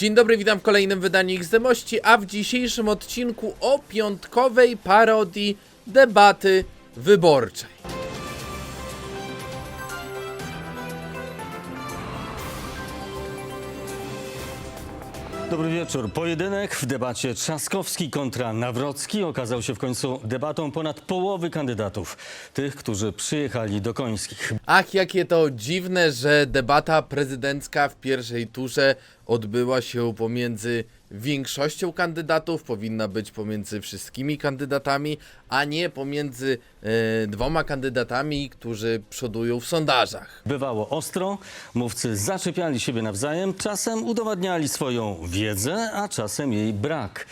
Dzień dobry, witam w kolejnym wydaniu XDMości, a w dzisiejszym odcinku o piątkowej parodii debaty wyborczej. Dobry wieczór. Pojedynek w debacie Trzaskowski kontra Nawrocki okazał się w końcu debatą ponad połowy kandydatów. Tych, którzy przyjechali do Końskich. Ach, jakie to dziwne, że debata prezydencka w pierwszej turze odbyła się pomiędzy większością kandydatów, powinna być pomiędzy wszystkimi kandydatami, a nie pomiędzy e, dwoma kandydatami, którzy przodują w sondażach. Bywało ostro, mówcy zaczepiali siebie nawzajem, czasem udowadniali swoją wiedzę, a czasem jej brak.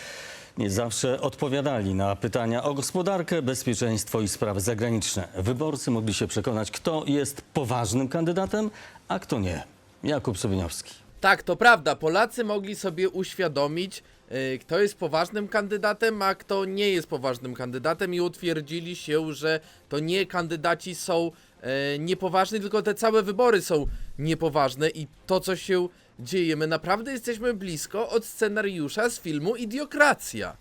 Nie zawsze odpowiadali na pytania o gospodarkę, bezpieczeństwo i sprawy zagraniczne. Wyborcy mogli się przekonać, kto jest poważnym kandydatem, a kto nie. Jakub Sobieniowski. Tak, to prawda. Polacy mogli sobie uświadomić, y, kto jest poważnym kandydatem, a kto nie jest poważnym kandydatem i utwierdzili się, że to nie kandydaci są e, niepoważni, tylko te całe wybory są niepoważne i to, co się dzieje, my naprawdę jesteśmy blisko od scenariusza z filmu Idiokracja.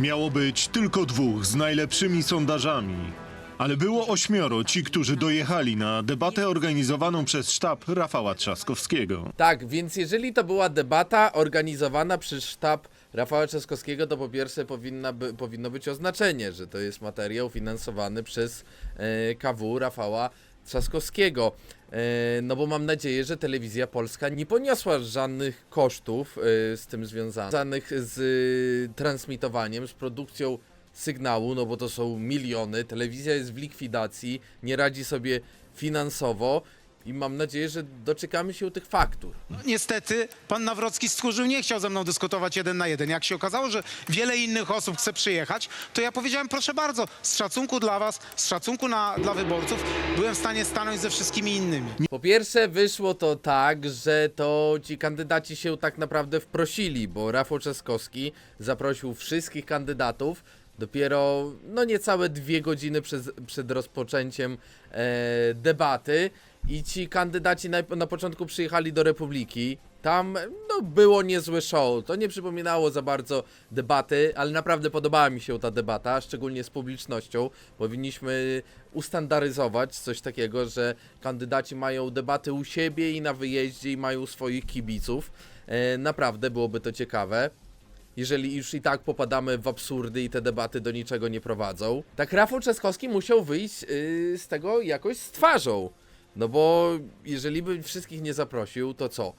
Miało być tylko dwóch z najlepszymi sondażami. Ale było ośmioro ci, którzy dojechali na debatę organizowaną przez sztab Rafała Trzaskowskiego. Tak, więc jeżeli to była debata organizowana przez sztab Rafała Trzaskowskiego, to po pierwsze powinna by, powinno być oznaczenie, że to jest materiał finansowany przez e, KW Rafała Trzaskowskiego. E, no bo mam nadzieję, że telewizja polska nie poniosła żadnych kosztów e, z tym związanych z transmitowaniem, z produkcją sygnału, no bo to są miliony. Telewizja jest w likwidacji, nie radzi sobie finansowo. I mam nadzieję, że doczekamy się tych faktur. No, niestety pan Nawrocki stchórzył, nie chciał ze mną dyskutować jeden na jeden. Jak się okazało, że wiele innych osób chce przyjechać, to ja powiedziałem, proszę bardzo, z szacunku dla was, z szacunku na, dla wyborców, byłem w stanie stanąć ze wszystkimi innymi. Po pierwsze, wyszło to tak, że to ci kandydaci się tak naprawdę wprosili, bo Rafał Trzaskowski zaprosił wszystkich kandydatów dopiero no niecałe dwie godziny przez, przed rozpoczęciem e, debaty i ci kandydaci na, na początku przyjechali do Republiki. Tam no, było niezłe show. To nie przypominało za bardzo debaty, ale naprawdę podobała mi się ta debata, szczególnie z publicznością. Powinniśmy ustandaryzować coś takiego, że kandydaci mają debaty u siebie i na wyjeździe i mają swoich kibiców. E, naprawdę byłoby to ciekawe jeżeli już i tak popadamy w absurdy i te debaty do niczego nie prowadzą. Tak Rafał Trzaskowski musiał wyjść yy, z tego jakoś z twarzą. No bo jeżeli by wszystkich nie zaprosił, to co?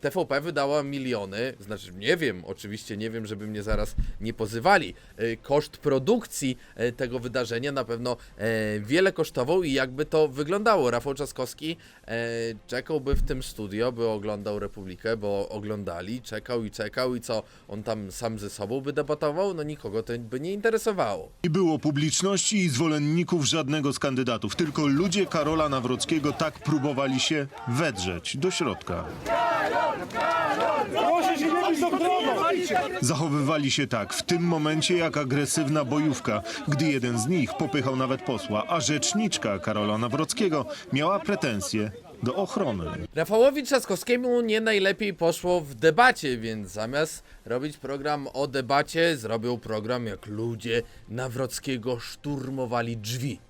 TVP wydała miliony, znaczy nie wiem, oczywiście nie wiem, żeby mnie zaraz nie pozywali. Yy, Koszt produkcji yy, tego wydarzenia na pewno yy, wiele kosztował i jakby to wyglądało. Rafał Trzaskowski yy, czekałby w tym studio, by oglądał Republikę, bo oglądali, czekał i czekał i co, on tam sam ze sobą by debatował? No nikogo to by nie interesowało. Nie było publiczności i zwolenników żadnego z kandydatów. Tylko ludzie Karola Nawrockiego tak próbowali się wedrzeć do środka. Zachowywali się tak w tym momencie jak agresywna bojówka, gdy jeden z nich popychał nawet posła, a rzeczniczka Karola Nawrockiego miała pretensje do ochrony. Rafałowi Trzaskowskiemu nie najlepiej poszło w debacie, więc zamiast robić program o debacie, zrobił program jak ludzie Nawrockiego szturmowali drzwi.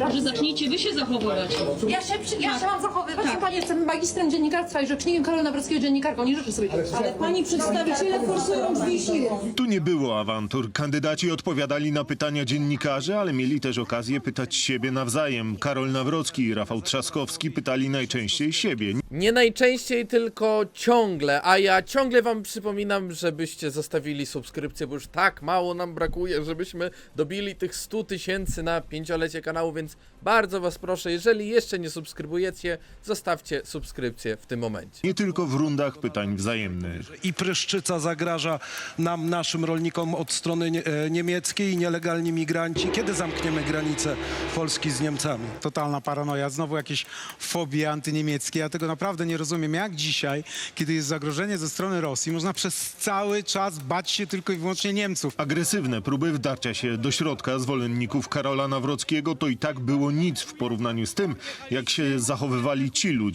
Może zacznijcie wy się zachowywać. Ja się, przy, ja się mam zachowywać. Pani jestem magistrem dziennikarstwa i rzecznikiem Karola Nawrockiego dziennikarką. Nie życzę sobie. Ale pani przedstawiciele forsują drzwi siłą. Tu nie było awantur. Kandydaci odpowiadali na pytania dziennikarzy, ale mieli też okazję pytać siebie nawzajem. Karol Nawrocki i Rafał Trzaskowski pytali najczęściej siebie. Nie najczęściej, tylko ciągle, a ja ciągle wam przypominam, żebyście zostawili subskrypcję, bo już tak mało nam brakuje, żebyśmy dobili tych 100 tysięcy na pięciolecie kanału, więc bardzo was proszę, jeżeli jeszcze nie subskrybujecie, zostawcie subskrypcję w tym momencie. Nie tylko w rundach pytań wzajemnych. i pryszczyca zagraża nam, naszym rolnikom od strony nie, e, niemieckiej i nielegalni migranci. Kiedy zamkniemy granicę Polski z Niemcami? Totalna paranoja, znowu jakieś fobie antyniemieckie. Ja tego naprawdę nie rozumiem. Jak dzisiaj, kiedy jest zagrożenie ze strony Rosji, można przez cały czas bać się tylko i wyłącznie Niemców. Agresywne próby wdarcia się do środka zwolenników Karola Nawrockiego to to i tak było nic w porównaniu z tym, jak się zachowywali ci ludzie.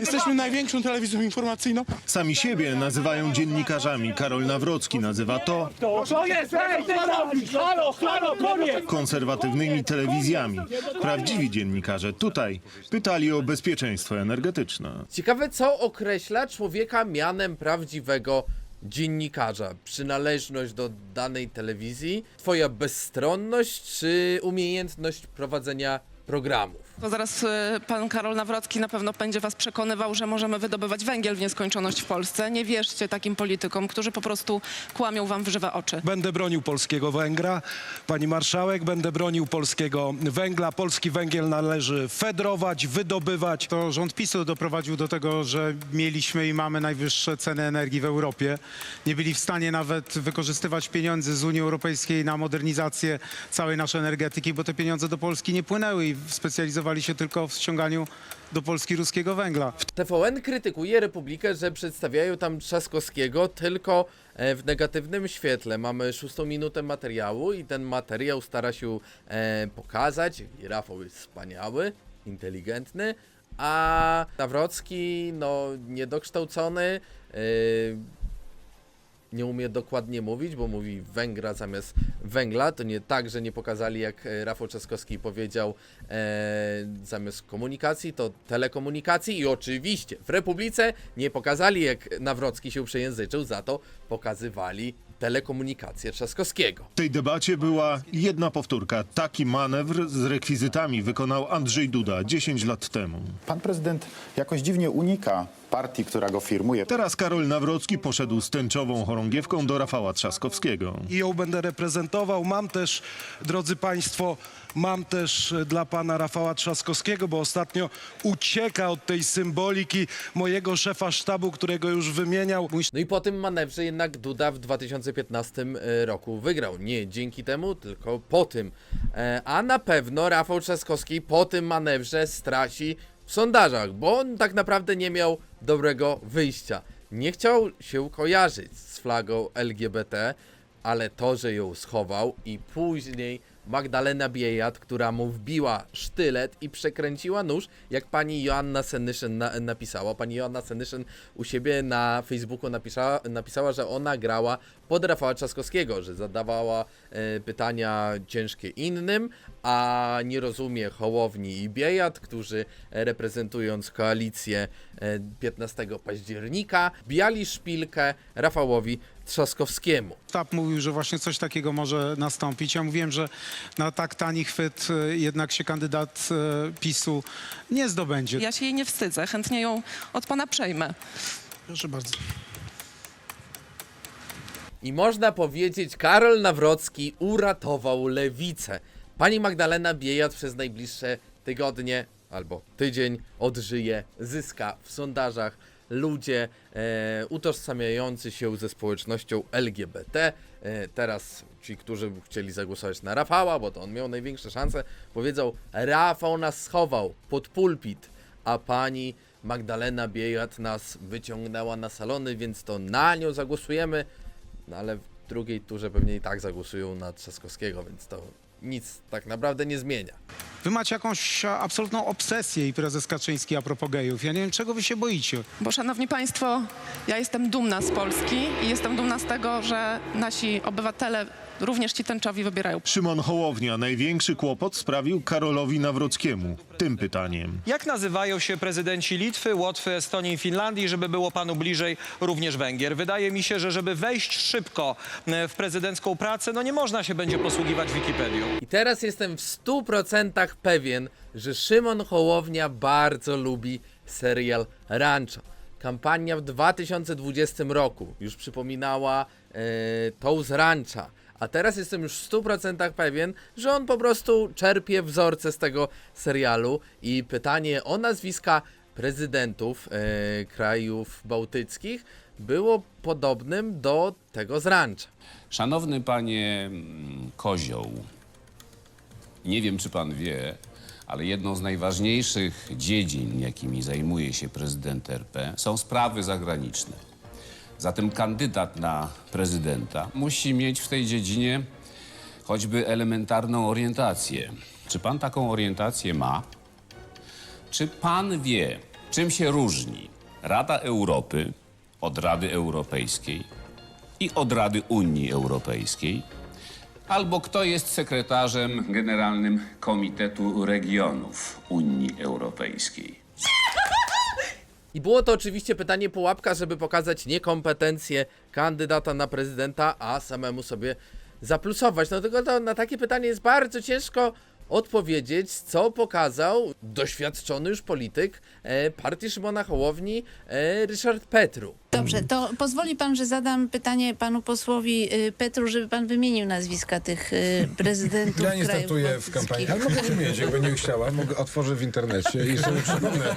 Jesteśmy największą telewizją informacyjną. Sami siebie nazywają dziennikarzami. Karol Nawrocki nazywa to Co jest? Ej, ty robisz? Halo, halo, koniec! konserwatywnymi telewizjami. Prawdziwi dziennikarze tutaj pytali o bezpieczeństwo energetyczne. Ciekawe, co określa człowieka mianem prawdziwego dziennikarza. Przynależność do danej telewizji, twoja bezstronność czy umiejętność prowadzenia programów. To zaraz e, pan Karol Nawrocki na pewno będzie was przekonywał, że możemy wydobywać węgiel w nieskończoność w Polsce. Nie wierzcie takim politykom, którzy po prostu kłamią wam w żywe oczy. Będę bronił polskiego węgla, pani marszałek, będę bronił polskiego węgla. Polski węgiel należy fedrować, wydobywać. To rząd PiSu doprowadził do tego, że mieliśmy i mamy najwyższe ceny energii w Europie. Nie byli w stanie nawet wykorzystywać pieniędzy z Unii Europejskiej na modernizację całej naszej energetyki, bo te pieniądze do Polski nie płynęły i specjalizowali się tylko w ściąganiu do Polski ruskiego węgla. TVN krytykuje Republikę, że przedstawiają tam Trzaskowskiego tylko e, w negatywnym świetle. Mamy szóstą minutę materiału i ten materiał stara się e, pokazać. Rafał jest wspaniały, inteligentny, a Nawrocki, no, niedokształcony, e, nie umie dokładnie mówić, bo mówi Węgra zamiast węgla. To nie tak, że nie pokazali, jak e, Rafał Trzaskowski powiedział, e, zamiast komunikacji, to telekomunikacji. I oczywiście w Republice nie pokazali, jak Nawrocki się przejęzyczył, za to pokazywali telekomunikację Trzaskowskiego. W tej debacie była jedna powtórka. Taki manewr z rekwizytami wykonał Andrzej Duda 10 lat temu. Pan prezydent jakoś dziwnie unika partii, która go firmuje. Teraz Karol Nawrocki poszedł z tęczową chorągiewką do Rafała Trzaskowskiego. I ją będę reprezentował. Mam też, drodzy państwo, mam też e, dla pana Rafała Trzaskowskiego, bo ostatnio ucieka od tej symboliki mojego szefa sztabu, którego już wymieniał. No i po tym manewrze jednak Duda w 2015 roku wygrał. Nie dzięki temu, tylko po tym. E, A na pewno Rafał Trzaskowski po tym manewrze straci w sondażach, bo on tak naprawdę nie miał dobrego wyjścia. Nie chciał się kojarzyć z flagą LGBT, ale to, że ją schował i później Magdalena Biejat, która mu wbiła sztylet i przekręciła nóż, jak pani Joanna Senyszyn na, napisała. Pani Joanna Senyszyn u siebie na Facebooku napisała, napisała, że ona grała pod Rafała Trzaskowskiego, że zadawała e, pytania ciężkie innym, a nie rozumie Hołowni i Biejat, którzy e, reprezentując koalicję e, 15 października, bijali szpilkę Rafałowi Trzaskowskiemu. Sztab mówił, że właśnie coś takiego może nastąpić. Ja mówiłem, że na tak tani chwyt e, jednak się kandydat e, PiSu nie zdobędzie. Ja się jej nie wstydzę, chętnie ją od pana przejmę. Proszę bardzo. I można powiedzieć, Karol Nawrocki uratował lewicę. Pani Magdalena Biejat przez najbliższe tygodnie albo tydzień odżyje, zyska w sondażach ludzie e, utożsamiający się ze społecznością LGBT. E, teraz ci, którzy chcieli zagłosować na Rafała, bo to on miał największe szanse, powiedzą: Rafał nas schował pod pulpit, a pani Magdalena Biejat nas wyciągnęła na salony, więc to na nią zagłosujemy. No ale w drugiej turze pewnie i tak zagłosują na Trzaskowskiego, więc to nic tak naprawdę nie zmienia. Wy macie jakąś a, absolutną obsesję i prezes Kaczyński a propos gejów. Ja nie wiem, czego wy się boicie. Bo szanowni państwo, ja jestem dumna z Polski i jestem dumna z tego, że nasi obywatele, również ci tęczowi, wybierają Szymon Hołownia największy kłopot sprawił Karolowi Nawrockiemu tym pytaniem. Jak nazywają się prezydenci Litwy, Łotwy, Estonii i Finlandii, żeby było panu bliżej również Węgier? Wydaje mi się, że żeby wejść szybko w prezydencką pracę, no nie można się będzie posługiwać Wikipedią. I teraz jestem w 100% pewien, że Szymon Hołownia bardzo lubi serial Rancho. Kampania w 2020 roku już przypominała e, tą z Rancha. A teraz jestem już w 100% pewien, że on po prostu czerpie wzorce z tego serialu. I pytanie o nazwiska prezydentów e, krajów bałtyckich było podobnym do tego z Rancha. Szanowny panie mm, Kozioł, nie wiem czy pan wie, ale jedną z najważniejszych dziedzin, jakimi zajmuje się prezydent RP, są sprawy zagraniczne. Zatem kandydat na prezydenta musi mieć w tej dziedzinie choćby elementarną orientację. Czy pan taką orientację ma? Czy pan wie, czym się różni Rada Europy od Rady Europejskiej i od Rady Unii Europejskiej? Albo kto jest sekretarzem generalnym Komitetu Regionów Unii Europejskiej? I było to oczywiście pytanie pułapka, żeby pokazać niekompetencje kandydata na prezydenta, a samemu sobie zaplusować. No tylko to, na takie pytanie jest bardzo ciężko odpowiedzieć, co pokazał doświadczony już polityk e, partii Szymona Hołowni e, Ryszard Petru. Dobrze, to pozwoli pan, że zadam pytanie panu posłowi y, Petru, żeby pan wymienił nazwiska tych y, prezydentów Ja nie krajów startuję w kampanii, ale mogę wymienić, jakby nie chciała, mogę otworzę w internecie i sobie przypomnę.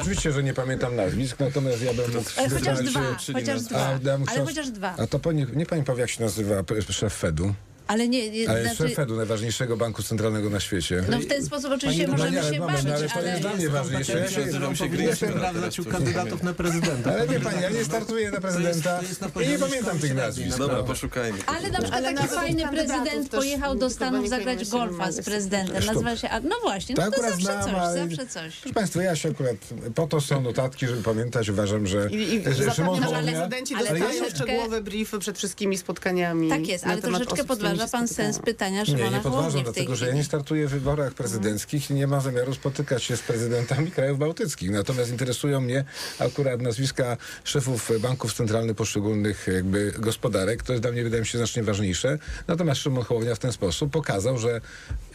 Oczywiście, że nie pamiętam nazwisk, natomiast ja bym mógł Ale chociaż wybrać- dwa, chociaż dwa, ale książ- chociaż dwa. A to pani, nie pani powie, jak się nazywa p- szef Fedu? Ale nie, nie Ale znaczy, szef Fedu, najważniejszego banku centralnego na świecie. no w ten sposób oczywiście Pani- możemy no nie, ale się bawić, no ale to ale... jest dla mnie ważniejsze. Ja się, sprawdzać u kandydatów na prezydenta. ale wie pani, ja nie startuję na prezydenta i nie pamiętam tych nazwisk. Dobra, poszukajmy. Ale na przykład taki fajny prezydent pojechał do Stanów zagrać golfa z prezydentem. Nazywa się... No właśnie, To no to zawsze coś, ale- zawsze coś. Proszę Państwa, ja się akurat, po to są notatki, żeby pamiętać, uważam, że, że Szymon ale- Ale dostają troszeczkę- szczegółowe briefy przed wszystkimi spotkaniami. Tak jest, ale troszeczkę podważa pan sens pytania Szymona Nie, nie podważam, dlatego że ja nie startuję w wyborach prezydenckich i nie mam zamiaru spotykać się z prezydentami krajów bałtyckich. Natomiast interesują mnie akurat nazwiska szefów banków centralnych poszczególnych jakby gospodarek. To jest dla mnie, wydaje mi się, znacznie ważniejsze. Natomiast Szymon Hołownia w ten sposób pokazał, że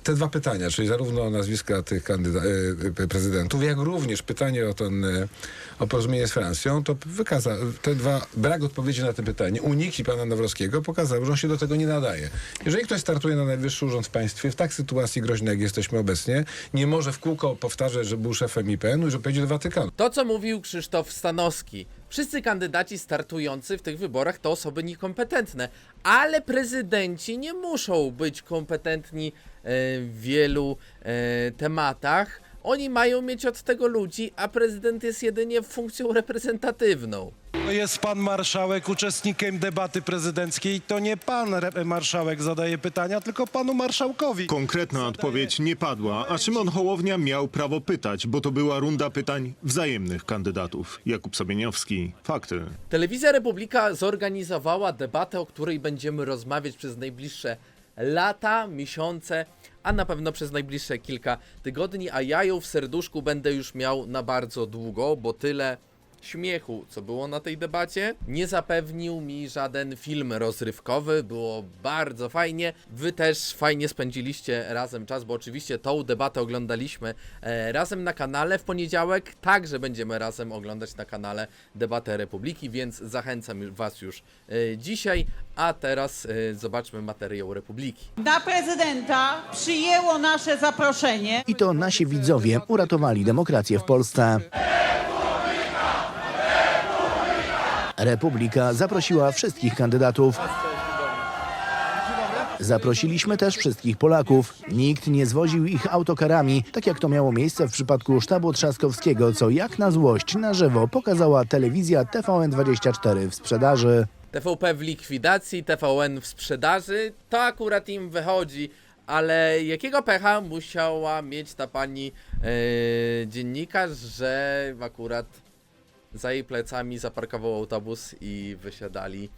te dwa pytania, czyli zarówno nazwiska tych kandyda- e, prezydentów, jak również pytanie o, ten, e, o porozumienie z Francją, to wykazał, te dwa, brak odpowiedzi na te pytanie, uniki pana Nawrockiego pokazał, że on się do tego nie nadaje. Jeżeli ktoś startuje na najwyższy urząd w państwie, w tak sytuacji groźnej, jak jesteśmy obecnie, nie może w kółko powtarzać, że był szefem IPN-u i że pojedzie do Watykanu. To, co mówił Krzysztof Stanowski. Wszyscy kandydaci startujący w tych wyborach to osoby niekompetentne, ale prezydenci nie muszą być kompetentni e, w wielu e, tematach. Oni mają mieć od tego ludzi, a prezydent jest jedynie funkcją reprezentatywną. Jest pan marszałek uczestnikiem debaty prezydenckiej. To nie pan re- marszałek zadaje pytania, tylko panu marszałkowi. Konkretna odpowiedź nie padła, a Szymon Hołownia miał prawo pytać, bo to była runda pytań wzajemnych kandydatów. Jakub Sobieniowski, fakty. Telewizja Republika zorganizowała debatę, o której będziemy rozmawiać przez najbliższe lata, miesiące, a na pewno przez najbliższe kilka tygodni, a ja ją w serduszku będę już miał na bardzo długo, bo tyle śmiechu, co było na tej debacie, nie zapewnił mi żaden film rozrywkowy, było bardzo fajnie. Wy też fajnie spędziliście razem czas, bo oczywiście tą debatę oglądaliśmy e, razem na kanale. W poniedziałek także będziemy razem oglądać na kanale Debatę Republiki, więc zachęcam Was już e, dzisiaj, a teraz e, zobaczmy materiał Republiki. Na prezydenta przyjęło nasze zaproszenie. I to nasi widzowie uratowali demokrację w Polsce. Republika zaprosiła wszystkich kandydatów. Zaprosiliśmy też wszystkich Polaków. Nikt nie zwoził ich autokarami, tak jak to miało miejsce w przypadku sztabu Trzaskowskiego, co jak na złość na żywo pokazała telewizja TVN24 w sprzedaży. TVP w likwidacji, TVN w sprzedaży, to akurat im wychodzi, ale jakiego pecha musiała mieć ta pani e, dziennikarz, że akurat za jej plecami zaparkował autobus i wysiadali.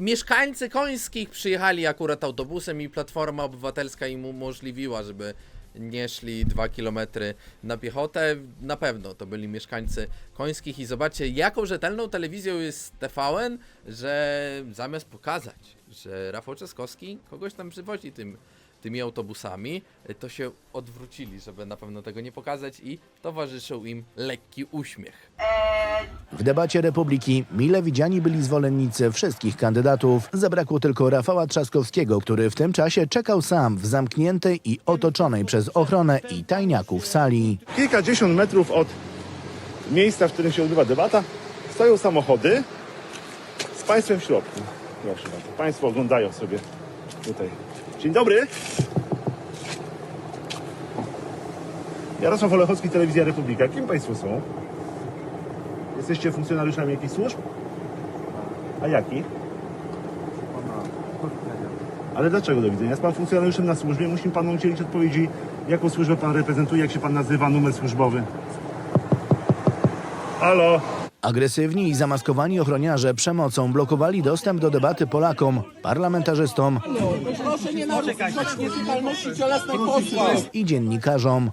Mieszkańcy Końskich przyjechali akurat autobusem i Platforma Obywatelska im umożliwiła, żeby nie szli dwa kilometry na piechotę. Na pewno to byli mieszkańcy Końskich i zobaczcie, jaką rzetelną telewizją jest TVN, że zamiast pokazać, że Rafał Trzaskowski kogoś tam przywozi tym, tymi autobusami, to się odwrócili, żeby na pewno tego nie pokazać i towarzyszył im lekki uśmiech. W debacie Republiki mile widziani byli zwolennicy wszystkich kandydatów. Zabrakło tylko Rafała Trzaskowskiego, który w tym czasie czekał sam w zamkniętej i otoczonej przez ochronę i tajniaków sali. Kilkadziesiąt metrów od miejsca, w którym się odbywa debata, stoją samochody z państwem w środku. Proszę bardzo. Państwo oglądają sobie tutaj. Dzień dobry. Jarosław Olechowski, Telewizja Republika. Kim Państwo są? Jesteście funkcjonariuszami jakichś służb? A jakich? Ale dlaczego do widzenia? Jest Pan funkcjonariuszem na służbie, musimy Panu udzielić odpowiedzi Jaką służbę pan reprezentuje? Jak się pan nazywa? Numer służbowy? Halo? Agresywni i zamaskowani ochroniarze przemocą blokowali dostęp do debaty Polakom, parlamentarzystom i dziennikarzom.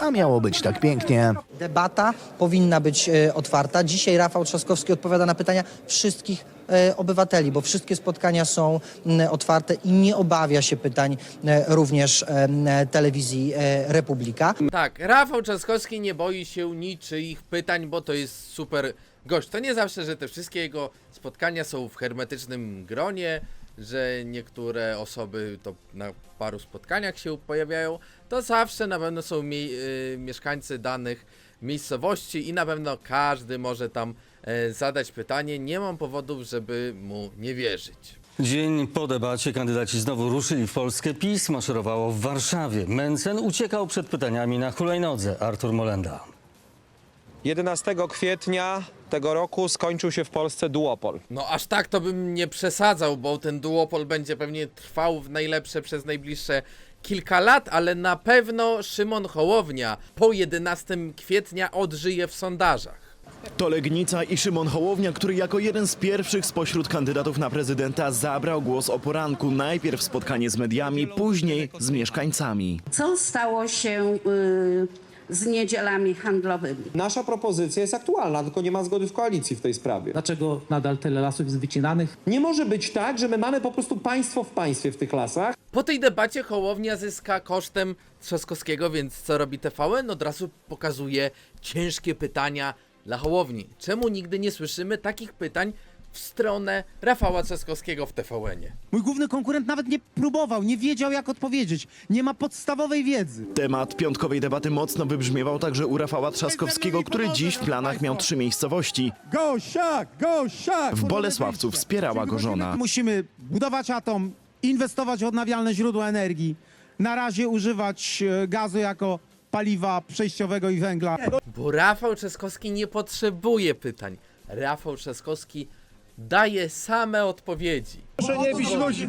A miało być tak pięknie. Debata powinna być e, otwarta. Dzisiaj Rafał Trzaskowski odpowiada na pytania wszystkich obywateli, bo wszystkie spotkania są m, otwarte i nie obawia się pytań e, również e, telewizji e, Republika. Tak, Rafał Trzaskowski nie boi się niczyich pytań, bo to jest super gość. To nie zawsze, że te wszystkie jego spotkania są w hermetycznym gronie, że niektóre osoby to na paru spotkaniach się pojawiają. To zawsze na pewno są mie- mieszkańcy danych miejscowości i na pewno każdy może tam e, zadać pytanie. Nie mam powodów, żeby mu nie wierzyć. Dzień po debacie kandydaci znowu ruszyli w Polskę. PiS maszerowało w Warszawie. Mencen uciekał przed pytaniami na hulajnodze. Artur Molenda. 11 kwietnia tego roku skończył się w Polsce duopol. No aż tak to bym nie przesadzał, bo ten duopol będzie pewnie trwał w najlepsze przez najbliższe kilka lat, ale na pewno Szymon Hołownia po 11 kwietnia odżyje w sondażach. To Legnica i Szymon Hołownia, który jako jeden z pierwszych spośród kandydatów na prezydenta zabrał głos o poranku. Najpierw spotkanie z mediami, później z mieszkańcami. Co stało się y, z niedzielami handlowymi? Nasza propozycja jest aktualna, tylko nie ma zgody w koalicji w tej sprawie. Dlaczego nadal tyle lasów jest wycinanych? Nie może być tak, że my mamy po prostu państwo w państwie w tych lasach. Po tej debacie Hołownia zyska kosztem Trzaskowskiego, więc co robi TVN? Od razu pokazuje ciężkie pytania dla Hołowni. Czemu nigdy nie słyszymy takich pytań w stronę Rafała Trzaskowskiego w TVN-ie? Mój główny konkurent nawet nie próbował, nie wiedział jak odpowiedzieć. Nie ma podstawowej wiedzy. Temat piątkowej debaty mocno wybrzmiewał także u Rafała Trzaskowskiego, który dziś w planach miał trzy miejscowości. Go, siak, go, siak! W Bolesławcu wspierała go żona. Musimy budować atom, inwestować w odnawialne źródła energii, na razie używać e, gazu jako paliwa przejściowego i węgla. Bo Rafał Trzaskowski nie potrzebuje pytań. Rafał Trzaskowski daje same odpowiedzi.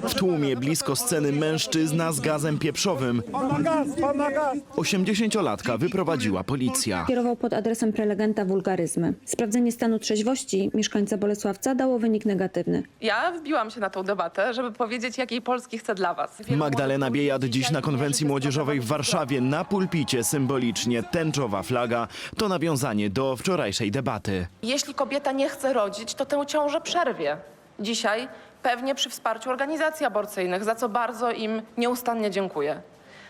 W tłumie blisko sceny mężczyzna z gazem pieprzowym. 80-latka wyprowadziła policja. Kierował pod adresem prelegenta wulgaryzmy. Sprawdzenie stanu trzeźwości mieszkańca Bolesławca dało wynik negatywny. Ja wbiłam się na tą debatę, żeby powiedzieć, jakiej Polski chcę dla was. Magdalena Biejat dziś na konwencji młodzieżowej w Warszawie na pulpicie symbolicznie tęczowa flaga to nawiązanie do wczorajszej debaty. Jeśli kobieta nie chce rodzić, to tę ciążę przerwie. Dzisiaj pewnie przy wsparciu organizacji aborcyjnych, za co bardzo im nieustannie dziękuję.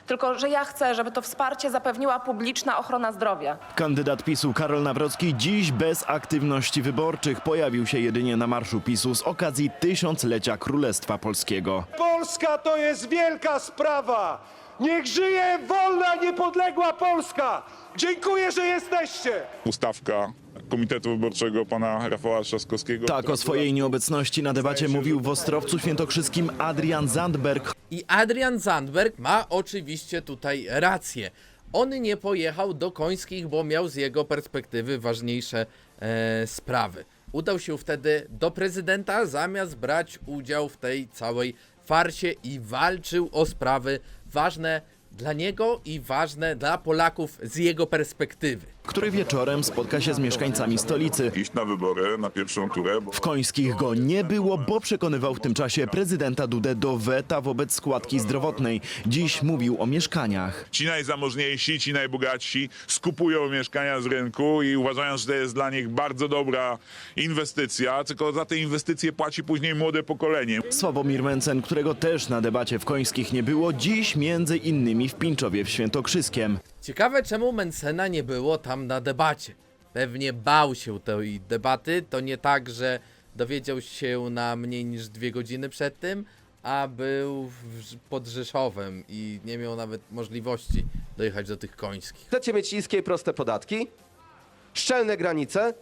Tylko, że ja chcę, żeby to wsparcie zapewniła publiczna ochrona zdrowia. Kandydat PiSu Karol Nawrocki dziś bez aktywności wyborczych pojawił się jedynie na marszu PiSu z okazji tysiąclecia Królestwa Polskiego. Polska to jest wielka sprawa! Niech żyje wolna, niepodległa Polska! Dziękuję, że jesteście! Ustawka Komitetu Wyborczego pana Rafała Trzaskowskiego. Tak o swojej nieobecności na debacie mówił w Ostrowcu Świętokrzyskim Adrian Zandberg. I Adrian Zandberg ma oczywiście tutaj rację. On nie pojechał do Końskich, bo miał z jego perspektywy ważniejsze e, sprawy. Udał się wtedy do prezydenta, zamiast brać udział w tej całej farsie i walczył o sprawy ważne dla niego i ważne dla Polaków z jego perspektywy. Który wieczorem spotka się z mieszkańcami stolicy. Iść na wybory, na pierwszą turę. Bo... W Końskich go nie było, bo przekonywał w tym czasie prezydenta Dudę do weta wobec składki zdrowotnej. Dziś mówił o mieszkaniach. Ci najzamożniejsi, ci najbogatsi skupują mieszkania z rynku i uważają, że to jest dla nich bardzo dobra inwestycja, tylko za te inwestycje płaci później młode pokolenie. Sławomir Mencen, którego też na debacie w Końskich nie było, dziś między innymi w Pińczowie w Świętokrzyskiem. Ciekawe, czemu Mencena nie było tam na debacie. Pewnie bał się tej debaty. To nie tak, że dowiedział się na mniej niż dwie godziny przed tym, a był w, pod Rzeszowem i nie miał nawet możliwości dojechać do tych końskich. Chcecie mieć niskie i proste podatki, szczelne granice,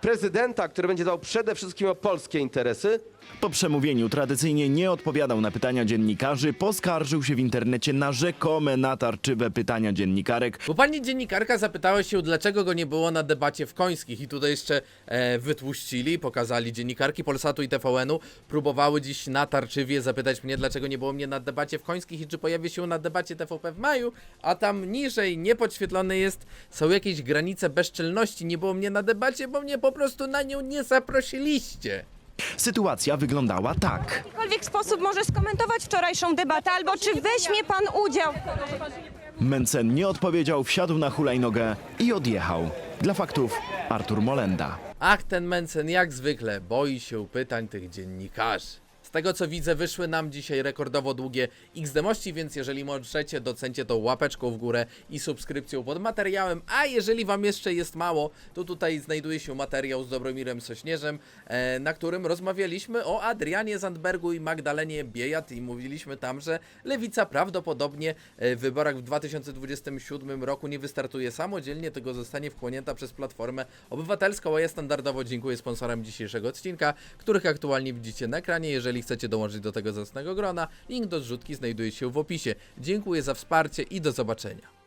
prezydenta, który będzie dał przede wszystkim o polskie interesy, Po przemówieniu tradycyjnie nie odpowiadał na pytania dziennikarzy, poskarżył się w internecie na rzekome natarczywe pytania dziennikarek. Bo pani dziennikarka zapytała się, dlaczego go nie było na debacie w Końskich i tutaj jeszcze e, wytłuścili, pokazali dziennikarki Polsatu i TVN-u, próbowały dziś natarczywie zapytać mnie, dlaczego nie było mnie na debacie w Końskich i czy pojawi się na debacie TVP w maju, a tam niżej niepodświetlone jest, są jakieś granice bezczelności, nie było mnie na debacie, bo mnie po prostu na nią nie zaprosiliście. Sytuacja wyglądała tak. W jakikolwiek sposób może skomentować wczorajszą debatę, albo czy weźmie pan udział? Mencen nie odpowiedział, wsiadł na hulajnogę i odjechał. Dla faktów Artur Molenda. Ach, ten Mencen jak zwykle boi się pytań tych dziennikarzy. Z tego co widzę, wyszły nam dzisiaj rekordowo długie XD-mości, więc jeżeli możecie, docencie to łapeczką w górę i subskrypcją pod materiałem, a jeżeli wam jeszcze jest mało, to tutaj znajduje się materiał z Dobromirem Sośnierzem, e, na którym rozmawialiśmy o Adrianie Zandbergu i Magdalenie Biejat i mówiliśmy tam, że Lewica prawdopodobnie e, w wyborach w 2027 roku nie wystartuje samodzielnie, tylko zostanie wchłonięta przez Platformę Obywatelską, a ja standardowo dziękuję sponsorem dzisiejszego odcinka, których aktualnie widzicie na ekranie. Jeżeli chcecie dołączyć do tego zacnego grona, link do zrzutki znajduje się w opisie. Dziękuję za wsparcie i do zobaczenia.